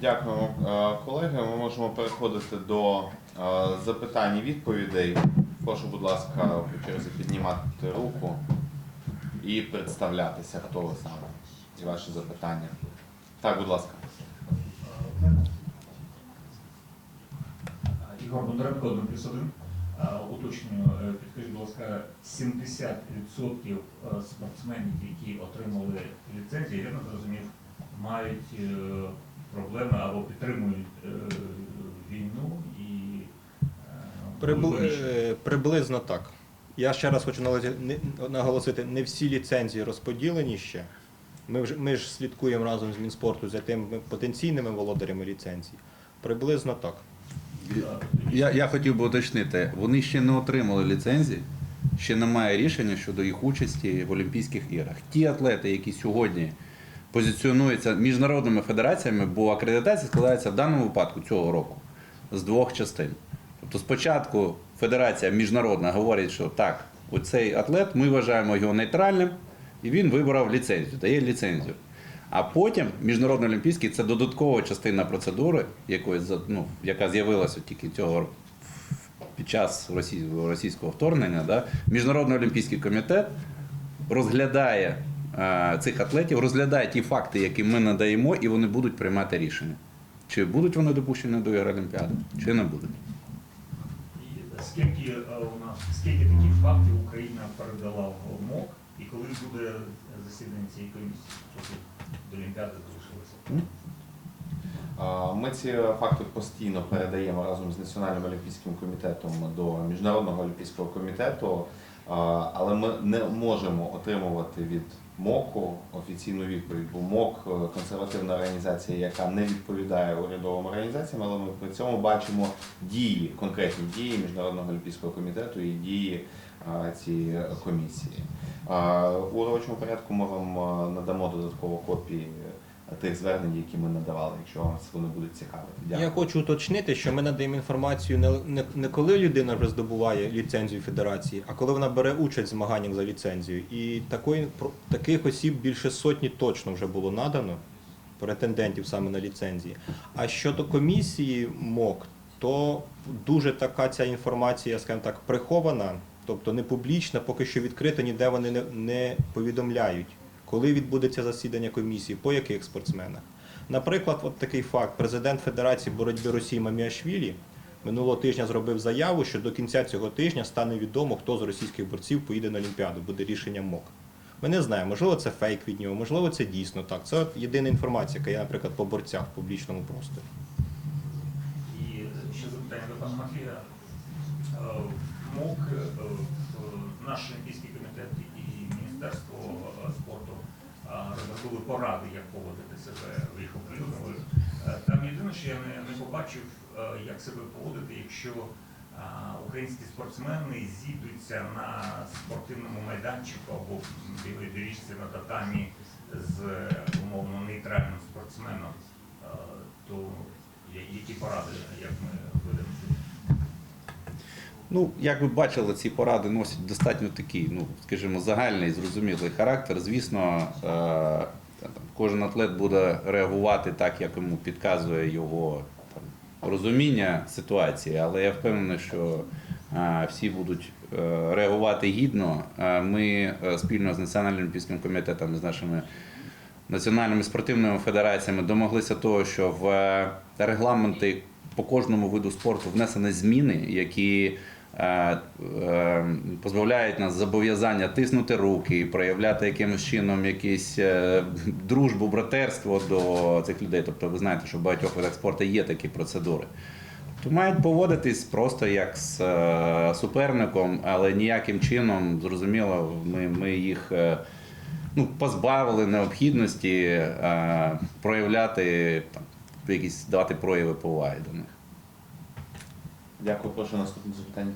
Дякуємо, е, колеги. Ми можемо переходити до е, запитань і відповідей. Прошу, будь ласка, по піднімати руку і представлятися, хто ви саме і ваші запитання. Так, будь ласка. Ігор Бондаренко, 1 плюс 1. Уточнюю, е, підкажіть, будь ласка, 70% е, спортсменів, які отримали ліцензію, я не зрозумів, мають проблеми або підтримують е, війну і е, Прибли- е, приблизно так. Я ще раз хочу наголосити, не- наголосити, не всі ліцензії розподілені ще. Ми, вже, ми ж слідкуємо разом з Мінспорту за тими потенційними володарями ліцензій. Приблизно так. Я, я хотів би уточнити, вони ще не отримали ліцензії, ще немає рішення щодо їх участі в Олімпійських іграх. Ті атлети, які сьогодні позиціонуються міжнародними федераціями, бо акредитація складається в даному випадку цього року з двох частин. Тобто спочатку федерація міжнародна говорить, що так, оцей атлет, ми вважаємо його нейтральним, і він вибрав ліцензію, дає ліцензію. А потім міжнародний олімпійський це додаткова частина процедури, якої ну, яка з'явилася тільки цього під час російського, вторгнення. Да? Міжнародний олімпійський комітет розглядає цих атлетів, розглядає ті факти, які ми надаємо, і вони будуть приймати рішення. Чи будуть вони допущені до Ігор Олімпіади, чи не будуть. І скільки е, у нас скільки таких фактів Україна передала в МОК, і коли буде засідання цієї комісії? Поки до Олімпіади залишилося. Е, Ми ці факти постійно передаємо разом з Національним олімпійським комітетом до Міжнародного олімпійського комітету, е, але ми не можемо отримувати від МОКу офіційну відповідь, бо МОК е, консервативна організація, яка не відповідає урядовим організаціям, але ми при цьому бачимо дії, конкретні дії Міжнародного олімпійського комітету і дії цієї комісії. У робочому порядку ми вам е, надамо додатково копії тих звернень, які ми надавали, якщо вас вони будуть цікавити. Дякую. Я хочу уточнити, що ми надаємо інформацію не, не, не коли людина вже здобуває ліцензію федерації, а коли вона бере участь в змаганнях за ліцензію. І такої, про- таких осіб більше сотні точно вже було надано, претендентів саме на ліцензії. А щодо комісії МОК, то дуже така ця інформація, скажімо так, прихована, тобто не публічна, поки що відкрита, ніде вони не, не повідомляють, коли відбудеться засідання комісії, по яких спортсменах. Наприклад, от такий факт: президент Федерації боротьби Росії Маміашвілі минулого тижня зробив заяву, що до кінця цього тижня стане відомо, хто з російських борців поїде на Олімпіаду, буде рішенням МОК. Ми не знаємо, можливо, це фейк від нього, можливо, це дійсно так. Це от єдина інформація, яка є, наприклад, по борцях в публічному просторі. І ще запитання до пана Матвія. Е, МОК, е, наш Олімпійський комітет і Міністерство е, спорту е, розробили поради, як поводити себе в їх. Е, Там єдине, що я не, не побачив, е, як себе поводити, якщо е, українські спортсмени зійдуться на спортивному майданчику або в білій доріжці на татамі з умовно нейтральним спортсменом, е, то які поради, як ми ведемо? Ну, як ви бачили, ці поради носять достатньо такий, ну, скажімо, загальний, зрозумілий характер. Звісно, е, кожен атлет буде реагувати так, як йому підказує його там, розуміння ситуації, але я впевнений, що е, всі будуть е, реагувати гідно. Ми спільно з Національним олімпійським комітетом, з нашими національними спортивними федераціями домоглися того, що в регламенти по кожному виду спорту внесені зміни, які позбавляють нас зобов'язання тиснути руки, проявляти якимось чином якісь е, дружбу, братерство до цих людей. Тобто, ви знаєте, що в багатьох видах спорту є такі процедури. То мають поводитись просто як з е, суперником, але ніяким чином, зрозуміло, ми, ми їх е, ну, позбавили необхідності е, проявляти там, якісь давати прояви поваги до них. Дякую, прошу наступне запитання.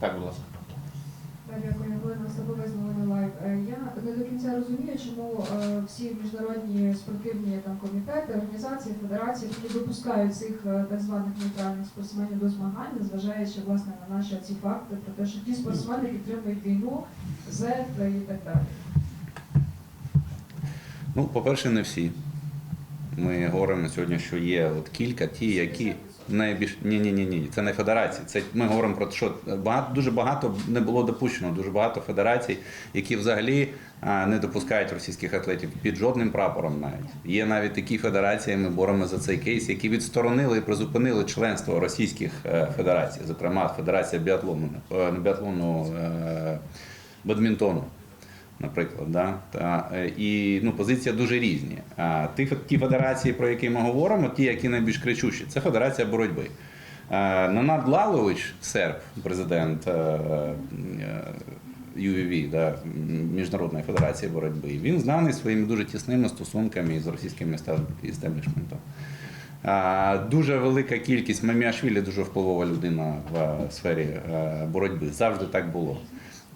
Так, будь ласка. Дякую, Галина Слабове з новини Лайв. Е, Я не до кінця розумію, чому е, всі міжнародні спортивні там комітети, організації, федерації які випускають цих е, так званих нейтральних спортсменів до змагань, незважаючи власне на наші ці факти про те, що ті спортсмени підтримують війну, ЗЕД і так далі. Ну, по-перше, не всі. Ми говоримо сьогодні, що є от кілька, ті, які найбільш ні, ні, ні, ні, це не федерації. Це ми говоримо про те, що багато дуже багато не було допущено. Дуже багато федерацій, які взагалі не допускають російських атлетів під жодним прапором. Навіть є навіть такі федерації. Ми боремося за цей кейс, які відсторонили і призупинили членство російських е, федерацій, зокрема Федерація біатлону, е, біатлону е, бадмінтону наприклад. Да? Та, е, і ну, позиція дуже різні. А ті, ті федерації, про які ми говоримо, ті, які найбільш кричущі, це федерація боротьби. Е, Нанад Лалович, серб, президент е, е, UVV, да, Міжнародної федерації боротьби, він знаний своїми дуже тісними стосунками з російським істеб- істеблішментом. Дуже велика кількість Маміашвілі дуже впливова людина в е, сфері е, боротьби. Завжди так було.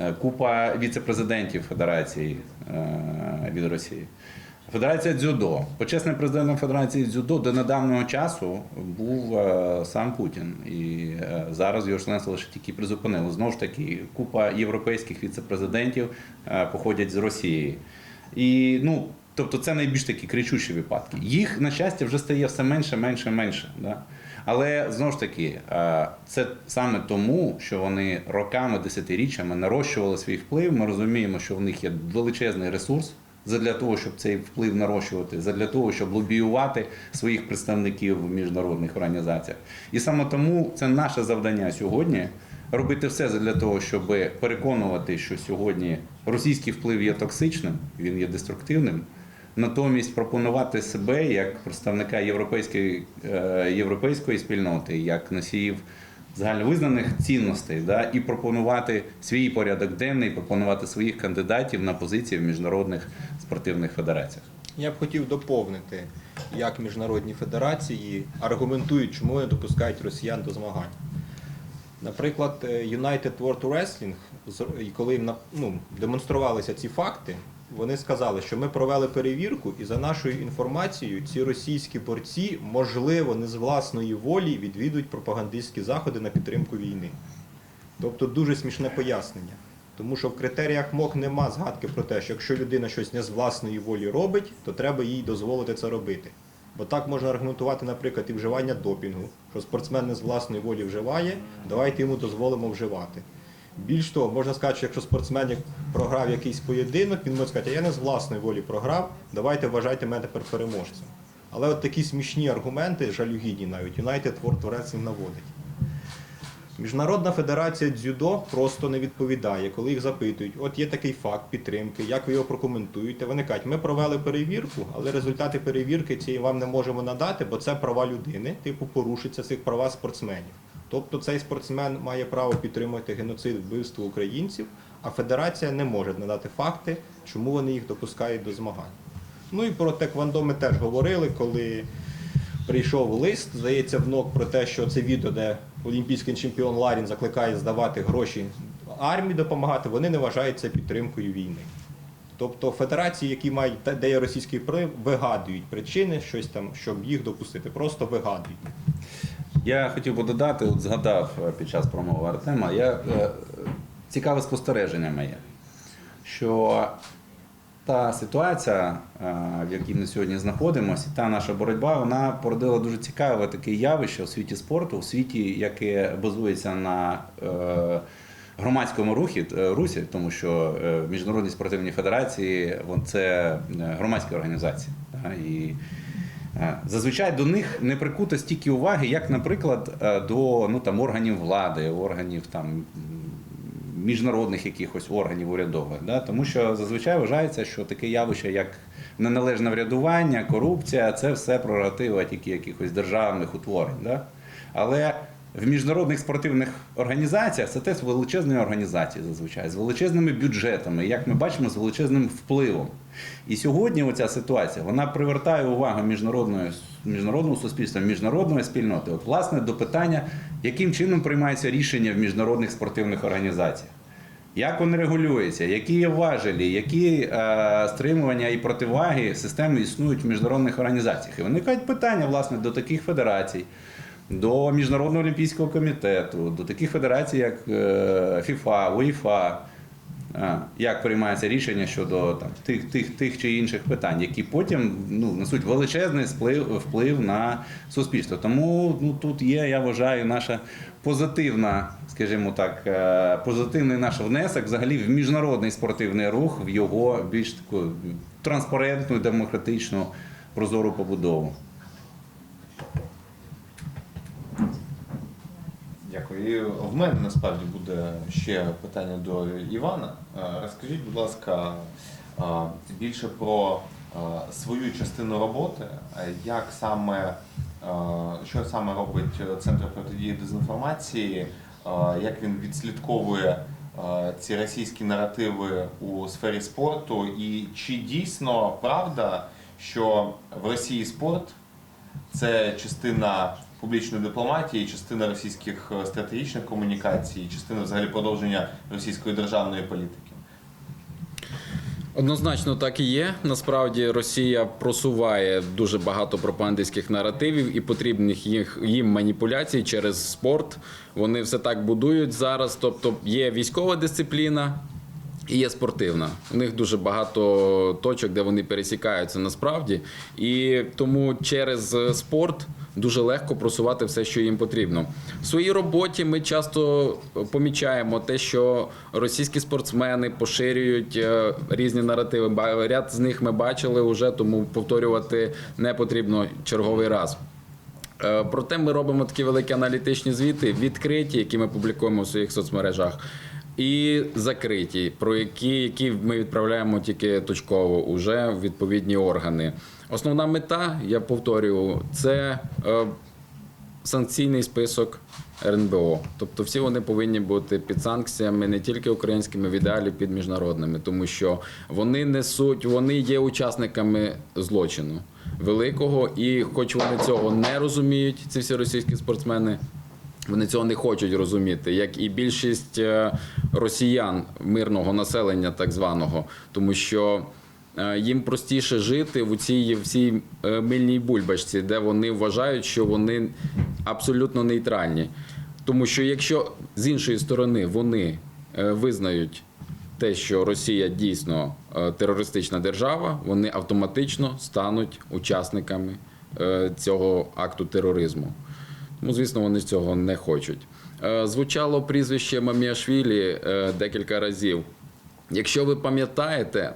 Е, Купа віце-президентів Федерації е, від Росії. Федерація дзюдо. Почесним президентом Федерації дзюдо до недавнього часу був е, сам Путін. І зараз його членство лише тільки призупинили. Знову ж таки, купа європейських віце-президентів походять з Росії. І ну, тобто це найбільш такі кричущі випадки. Їх, на щастя, вже стає все менше, менше, менше. Да? Але знову ж таки, е, це саме тому, що вони роками, десятиріччями нарощували свій вплив. Ми розуміємо, що в них є величезний ресурс задля того, щоб цей вплив нарощувати, задля того, щоб лобіювати своїх представників в міжнародних організаціях. І саме тому це наше завдання сьогодні. Робити все для того, щоб переконувати, що сьогодні російський вплив є токсичним, він є деструктивним. Натомість пропонувати себе як представника європейської, е, європейської спільноти, як носіїв загальновизнаних цінностей, да, і пропонувати свій порядок денний, пропонувати своїх кандидатів на позиції в міжнародних спортивних федераціях. Я б хотів доповнити, як міжнародні федерації аргументують, чому не допускають росіян до змагань. Наприклад, е, United World Wrestling, коли ну, демонструвалися ці факти, вони сказали, що ми провели перевірку, і за нашою інформацією, ці російські борці, можливо, не з власної волі відвідують пропагандистські заходи на підтримку війни. Тобто дуже смішне пояснення. Тому що в критеріях МОК нема згадки про те, що якщо людина щось не з власної волі робить, то треба їй дозволити це робити. Бо так можна аргументувати, наприклад, і вживання допінгу, що спортсмен не з власної волі вживає, давайте йому дозволимо вживати. Більш того, можна сказати, що якщо спортсмен програв якийсь поєдинок, він може сказати, а я не з власної волі програв, давайте вважайте мене тепер переможцем. Але от такі смішні аргументи, жалюгідні навіть, United World Wrestling наводить. Міжнародна федерація дзюдо просто не відповідає, коли їх запитують, от є такий факт підтримки, як ви його прокоментуєте. Вони кажуть, ми провели перевірку, але результати перевірки цієї вам не можемо надати, бо це права людини, типу порушиться цих права спортсменів. Тобто цей спортсмен має право підтримувати геноцид вбивство українців, а федерація не може надати факти, чому вони їх допускають до змагань. Ну і про теквандо ми теж говорили, коли прийшов лист, здається, в НОК про те, що це відео, де олімпійський чемпіон Ларін закликає здавати гроші армії допомагати, вони не вважають це підтримкою війни. Тобто федерації, які мають де є російський вплив, вигадують причини, щось там, щоб їх допустити. Просто вигадують. Я хотів би додати, от згадав е, під час промови Артема, я, е, цікаве спостереження моє, що та ситуація, е, в якій ми сьогодні знаходимося, та наша боротьба, вона породила дуже цікаве таке явище у світі спорту, у світі, яке базується на громадському рухі, русі, тому що міжнародні спортивні федерації це громадські організації. І Зазвичай до них не прикуто стільки уваги, як, наприклад, е, до ну, там, органів влади, органів там, міжнародних якихось органів урядових. Да? Тому що зазвичай вважається, що таке явище, як неналежне врядування, корупція це все прерогатива тільки якихось державних утворень. Да? Але в міжнародних спортивних організаціях це теж величезні організації зазвичай з величезними бюджетами, як ми бачимо, з величезним впливом. І сьогодні оця ситуація вона привертає увагу міжнародної міжнародного суспільства, міжнародної спільноти. От власне до питання, яким чином приймається рішення в міжнародних спортивних організаціях. Як вони регулюються, які є важелі, які е, стримування і противаги системи існують в міжнародних організаціях? І виникають питання власне до таких федерацій, до Міжнародного олімпійського комітету, до таких федерацій, як е, ФІФА, УЄФА, як приймається рішення щодо там, тих, тих, тих чи інших питань, які потім ну, несуть величезний вплив, вплив на суспільство. Тому ну, тут є, я вважаю, наша позитивна, скажімо так, е, позитивний наш внесок взагалі в міжнародний спортивний рух, в його більш таку транспарентну, демократичну, прозору побудову. Дякую. І в мене насправді буде ще питання до Івана. Е, Розкажіть, будь ласка, е, більше про е, свою частину роботи, як саме, що саме робить Центр протидії дезінформації, як він відслідковує ці російські наративи у сфері спорту, і чи дійсно правда, що в Росії спорт це частина публічної дипломатії, частина російських е, стратегічних комунікацій, частина взагалі продовження російської державної політики. Однозначно так і є. Насправді Росія просуває дуже багато пропагандистських наративів і потрібних їх їм маніпуляцій через спорт. Вони все так будують зараз. Тобто є військова дисципліна. І є спортивна. У них дуже багато точок, де вони пересікаються насправді. І тому через спорт дуже легко просувати все, що їм потрібно. В своїй роботі ми часто помічаємо те, що російські спортсмени поширюють е, різні наративи. Ряд з них ми бачили вже, тому повторювати не потрібно черговий раз. Е, Проте ми робимо такі великі аналітичні звіти, відкриті, які ми публікуємо в своїх соцмережах, і закриті, про які, які ми відправляємо тільки точково уже в відповідні органи. Основна мета, я повторюю, це е, санкційний список РНБО. Тобто всі вони повинні бути під санкціями не тільки українськими, в ідеалі під міжнародними, тому що вони несуть, вони є учасниками злочину великого, і хоч вони цього не розуміють, ці всі російські спортсмени. Вони цього не хочуть розуміти, як і більшість е, росіян мирного населення, так званого, тому що е, їм простіше жити в цій всій е, мильній бульбашці, де вони вважають, що вони абсолютно нейтральні. Тому що якщо з іншої сторони вони визнають те, що Росія дійсно терористична держава, вони автоматично стануть учасниками цього акту тероризму. Тому, звісно, вони цього не хочуть. Е, Звучало прізвище Маміашвілі е, декілька разів. Якщо ви пам'ятаєте,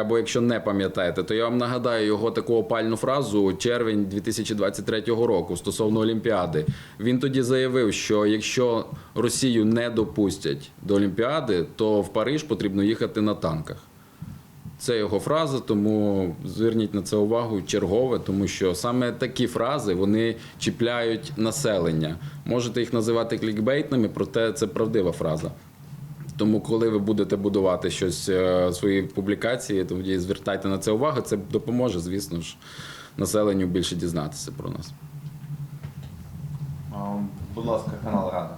або якщо не пам'ятаєте, то я вам нагадаю його таку опальну фразу червень 2023 року стосовно Олімпіади. Він тоді заявив, що якщо Росію не допустять до Олімпіади, то в Париж потрібно їхати на танках. Це його фраза, тому зверніть на це увагу чергове, тому що саме такі фрази вони чіпляють населення. Можете їх називати клікбейтними, проте це правдива фраза. Тому, коли ви будете будувати щось е, свої публікації, тоді звертайте на це увагу. Це допоможе, звісно ж, населенню більше дізнатися про нас. Будь ласка, канал Рада.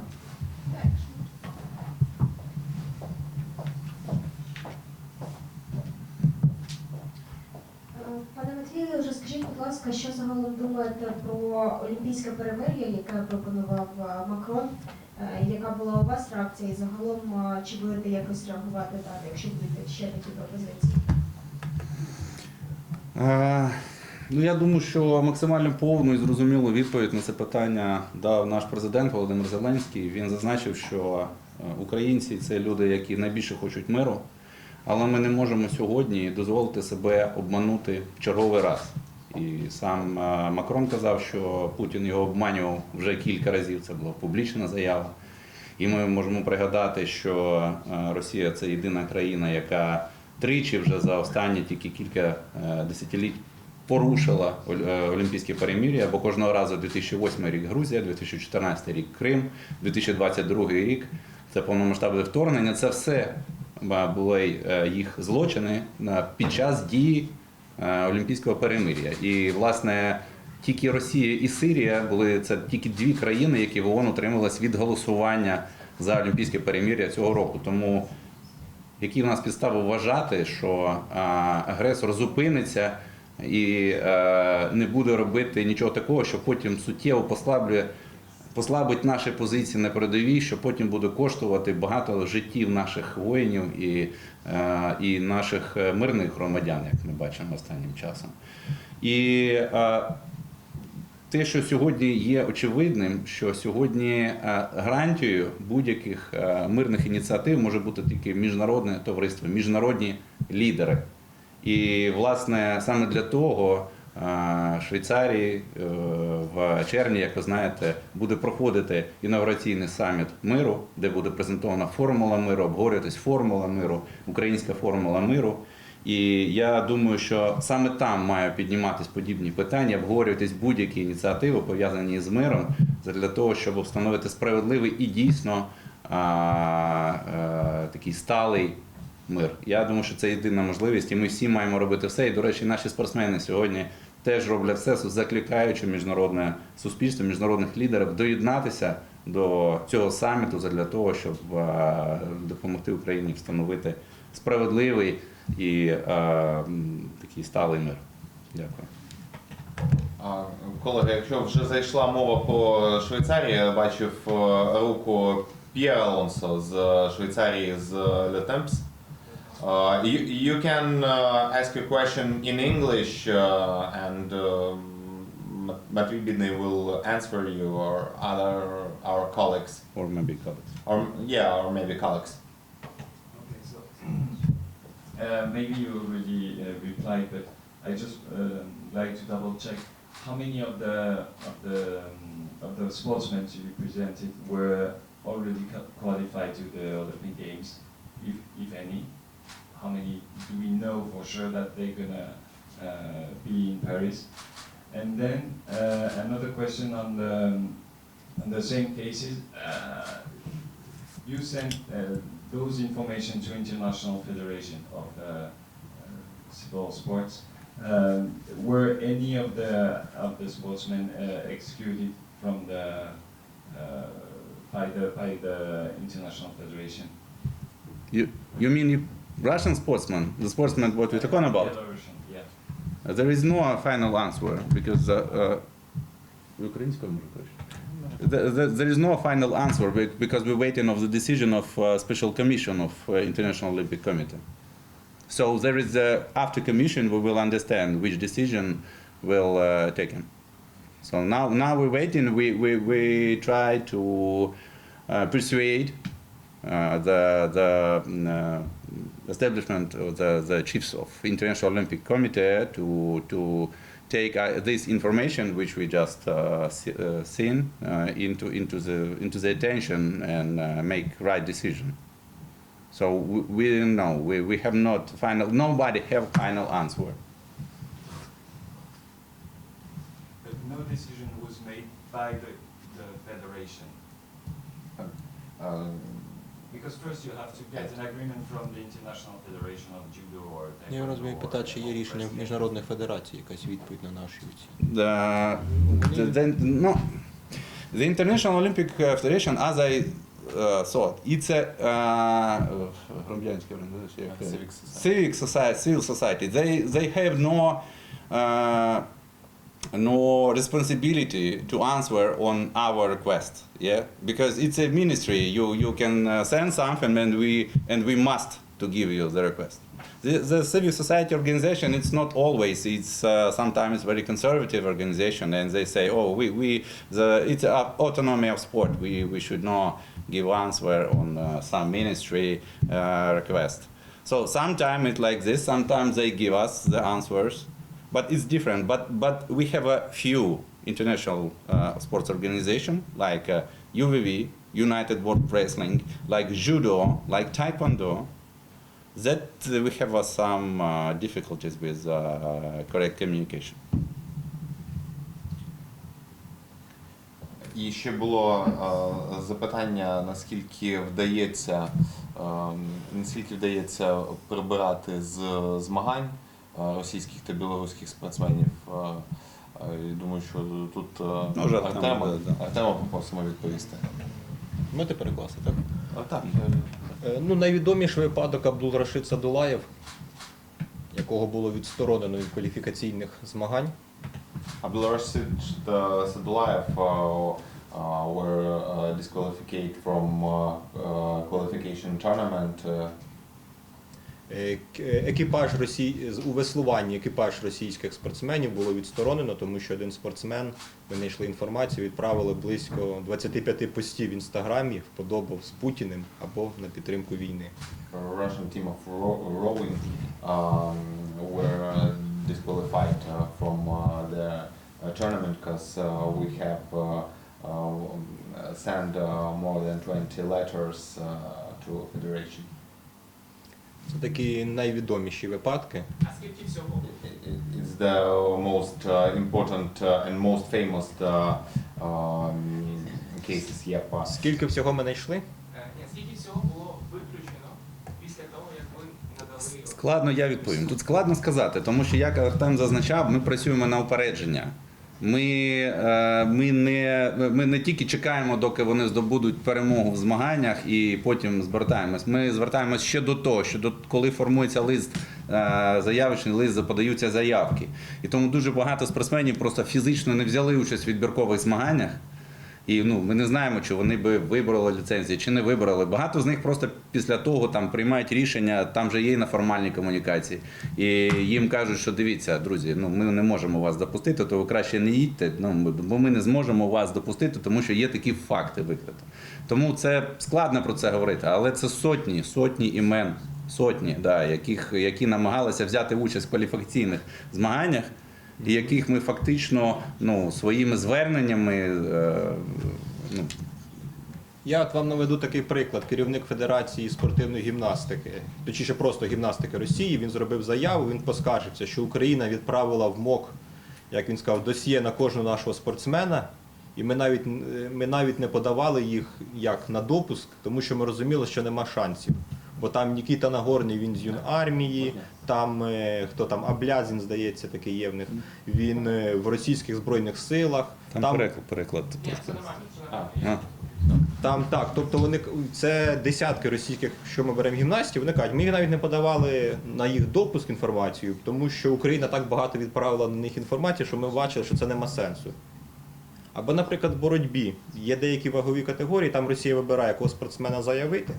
Розкажіть, будь ласка, що загалом думаєте про олімпійське перемир'я, яке пропонував е, Макрон? Е, Яка була у вас реакція? І загалом е, чи будете якось реагувати так, якщо будуть ще такі пропозиції? Ну, я думаю, що максимально повну і зрозумілу відповідь на це питання дав наш президент Володимир Зеленський. Він зазначив, що українці це люди, які найбільше хочуть миру, але ми не можемо сьогодні дозволити себе обманути в черговий раз. І сам е, Макрон казав, що Путін його обманював вже кілька разів. Це була публічна заява. І ми можемо пригадати, що е, Росія це єдина країна, яка тричі вже за останні тільки кілька е, десятиліть порушила Олімпійське перемір'я, бо кожного разу 2008 рік Грузія, 2014 рік Крим, 2022 рік це повномасштабне вторгнення. Це все були е, їх злочини е, під час дії е, Олімпійського перемир'я. І власне тільки Росія і Сирія були це тільки дві країни, які в ООН утрималися від голосування за Олімпійське перемир'я цього року. Тому які в нас підстави вважати, що агресор зупиниться і е, не буде робити нічого такого, що потім суттєво послаблює послабить наші позиції на передовій, що потім буде коштувати багато життів наших воїнів і, е, і наших е, мирних громадян, як ми бачимо останнім часом. І е, те, що сьогодні є очевидним, що сьогодні гарантією будь-яких мирних ініціатив може бути тільки міжнародне товариство, міжнародні лідери. І, власне, саме для того Швейцарії е, в червні, як ви знаєте, буде проходити інаугураційний саміт миру, де буде презентована формула миру, обговорюватись формула миру, українська формула миру. І я думаю, що саме там мають підніматись подібні питання, обговорюватись будь-які ініціативи, пов'язані з миром, для того, щоб встановити справедливий і дійсно а, а, такий сталий мир. Я думаю, що це єдина можливість, і ми всі маємо робити все. І, до речі, наші спортсмени сьогодні теж роблять все, закликаючи міжнародне суспільство, міжнародних лідерів доєднатися до цього саміту для того, щоб допомогти Україні встановити справедливий і такий сталий мир. Дякую. Колеги, якщо вже зайшла мова по Швейцарії, я бачив е, руку П'єра Алонсо з Швейцарії з Le Temps. Uh, you, you can uh, ask a question in English uh, and um, Matvey will answer you or other our colleagues Or maybe colleagues. or yeah or maybe colleagues. Okay, so uh, maybe you already uh, replied, but I just uh, like to double check how many of the of the um, of the sportsmen you represented were already qualified to the Olympic Games, if if any. How many do we know for sure that they're gonna uh, be in Paris? And then uh, another question on the on the same cases. Uh, you sent those information to International Federation of Civil Sports. Um, were any of the of the sportsmen uh, excluded from the uh, by the by the International Federation? You, you mean you, Russian sportsman? The sportsman what we're talking about? Belarusian, yeah. Uh, There is no final answer because uh, uh, Українською може краще? There- there- there is no final answer be- because we're waiting of the decision of uh, special commission of uh, International Olympic Committee. So there is uh, after commission we will understand which decision will uh, taken. So now now we're waiting. We we, we try to uh, persuade uh, the the mm, uh, establishment of the, the chiefs of International Olympic Committee to to take uh, this information which we just uh, see, uh, seen uh, into into the into the attention and uh, make right decision. So we, we don't know. We, we have not final. Nobody have final answer. But no decision was made by the, the federation. Uh, Я Taekwondo розумію питати, чи є рішення міжнародних федерацій, якась відповідь на наші оці. The, the, the, no, the International Olympic Federation, as I uh, thought, it's a uh, civic society, civil society. They they have no uh, no responsibility to answer on our request. Yeah, because it's a ministry. You you can uh, send something, and we and we must to give you the request. The, the civil society organization, it's not always. It's uh, sometimes very conservative organization, and they say, "Oh, we, we the it's autonomy of sport. We we should not give answer on uh, some ministry uh, request." So sometimes it's like this. Sometimes they give us the answers, but it's different. But but we have a few international uh, sports organization like uh, UVV, United World Wrestling, like judo, like taekwondo. That uh, we have uh, some uh, difficulties with uh, correct communication. І ще було е, запитання, наскільки вдається, е, наскільки вдається прибирати з змагань е, російських та білоруських спортсменів. Е, е, думаю, що тут е, Може, Артема Артема, буде, да. Артема попросимо відповісти. Ми тепер класи, так? А, так. Е, Ну, найвідоміший випадок Абдул Рашид Садулаєв, якого було відсторонено від кваліфікаційних змагань. Абдулрашид Садулаев uh, uh, were uh, disqualified from uh, uh, qualification tournament. Uh, Е, е, Екіпаж Росії у веслуванні екіпаж російських спортсменів було відсторонено, тому що один спортсмен, ми знайшли інформацію, відправили близько 25 постів в інстаграмі вподобав з Путіним або на підтримку війни. Russian team of ro- rowing um, were uh, disqualified uh, from uh, the tournament because we have sent more than 20 letters to federation. Це такі найвідоміші випадки. А скільки всього? It's the most uh, important uh, and most famous uh, um, cases. Yep. uh, Скільки всього ми знайшли? Е, скільки всього було виключено після того, як ви надали Складно я відповім. Тут складно сказати, тому що як Артем зазначав, ми працюємо на упередження. Ми, е, ми, не, ми не тільки чекаємо, доки вони здобудуть перемогу в змаганнях, і потім звертаємось. Ми звертаємось ще до того, що до коли формується лист, е, заявочний лист, подаються заявки. І тому дуже багато спортсменів просто фізично не взяли участь в відбіркових змаганнях. І ну, ми не знаємо, чи вони би вибрали ліцензії, чи не вибрали. Багато з них просто після того там приймають рішення, там вже є неформальні комунікації. І їм кажуть, що дивіться, друзі, ну ми не можемо вас допустити, то ви краще не їдьте, ну, бо ми не зможемо вас допустити, тому що є такі факти викрито. Тому це складно про це говорити, але це сотні, сотні імен, сотні, да, яких, які намагалися взяти участь в кваліфікаційних змаганнях і яких ми фактично ну, своїми зверненнями е, ну, Я от вам наведу такий приклад. Керівник Федерації спортивної гімнастики, точніше просто гімнастики Росії, він зробив заяву, він поскаржився, що Україна відправила в МОК, як він сказав, досьє на кожного нашого спортсмена. І ми навіть, е, ми навіть не подавали їх як на допуск, тому що ми розуміли, що нема шансів. Бо там Нікіта Нагорний, він з юнармії, там е, хто там Аблязін, здається, такий є в них. Він е, в російських збройних силах. там, переклад. переклад. Ні, це. А. Там так, тобто вони це десятки російських, що ми беремо гімнастів. Вони кажуть, ми навіть не подавали на їх допуск інформацію, тому що Україна так багато відправила на них інформації, що ми бачили, що це нема сенсу. Або, наприклад, в боротьбі є деякі вагові категорії, там Росія вибирає, якого спортсмена заявити.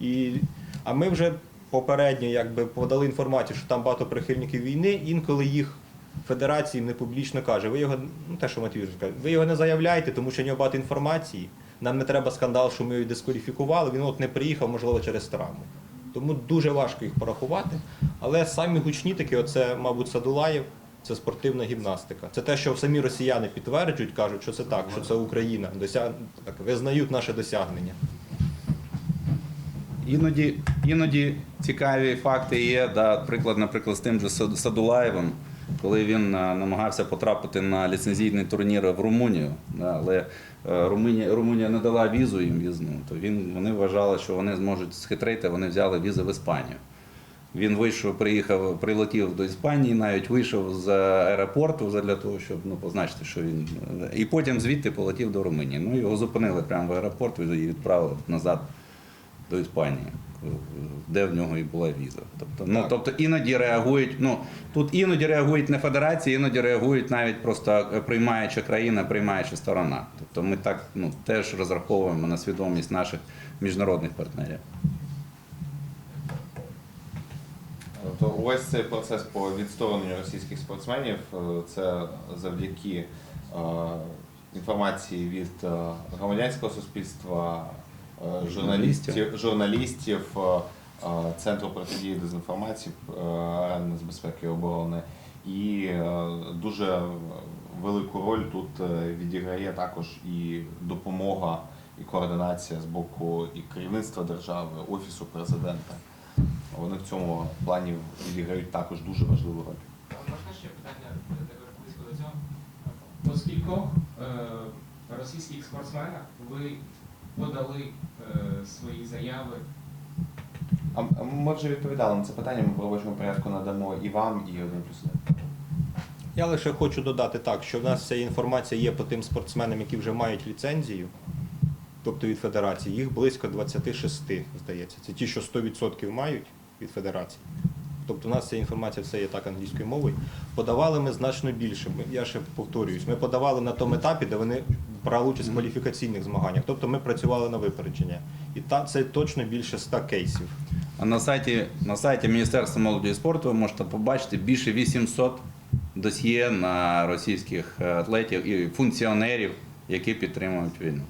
І, а ми вже попередньо якби, подали інформацію, що там багато прихильників війни, інколи їх федерації не публічно каже, ви його, ну те, що Матвій каже, ви його не заявляйте, тому що в нього багато інформації. Нам не треба скандал, що ми його дискваліфікували, він от не приїхав, можливо, через травму. Тому дуже важко їх порахувати. Але самі гучні такі, оце, мабуть, Садулаєв, це спортивна гімнастика. Це те, що самі росіяни підтверджують, кажуть, що це так, що це Україна, досяг... так, визнають наше досягнення. Іноді, іноді цікаві факти є. Да, приклад, наприклад, з тим же Садулаєвим, коли він е, намагався потрапити на ліцензійний турнір в Румунію, да, але е, Румунія, Румунія не дала візу їм візну, то він, вони вважали, що вони зможуть схитрити, вони взяли візи в Іспанію. Він вийшов, приїхав, прилетів до Іспанії, навіть вийшов з аеропорту для того, щоб ну, позначити, що він. І потім звідти полетів до Румунії. Ну, його зупинили прямо в аеропорту і відправили назад до Іспанії, де в нього і була віза. Тобто, ну, тобто іноді реагують, ну тут іноді реагують не федерації, іноді реагують навіть просто приймаюча країна, приймаюча сторона. Тобто ми так ну, теж розраховуємо на свідомість наших міжнародних партнерів. То увесь цей процес по відстороненню російських спортсменів е, це завдяки е, інформації від е, громадянського суспільства, е, журналістів, журналістів е, е, Центру протидії дезінформації е, з безпеки і оборони. І е, дуже велику роль тут е, відіграє також і допомога, і координація з боку і керівництва держави, офісу президента. Вони в цьому плані відіграють також дуже важливу роль. Можна ще питання е, близько до цього? По скількох е, російських спортсменах ви подали е, свої заяви? А а ми вже відповідали на це питання. Ми в робочому порядку надамо і вам, і один плюс один. Я лише хочу додати так, що в нас ця інформація є по тим спортсменам, які вже мають ліцензію, тобто від федерації, їх близько 26, здається. Це ті, що 100% мають від федерації. тобто у нас ця інформація все є так англійською мовою. Подавали ми значно більше. Я ще повторююсь, ми подавали на тому етапі, де вони брали участь в кваліфікаційних змаганнях. Тобто ми працювали на випередження. І та це точно більше 100 кейсів. А на сайті, на сайті Міністерства молоді і спорту ви можете побачити більше 800 досьє на російських атлетів і функціонерів, які підтримують війну.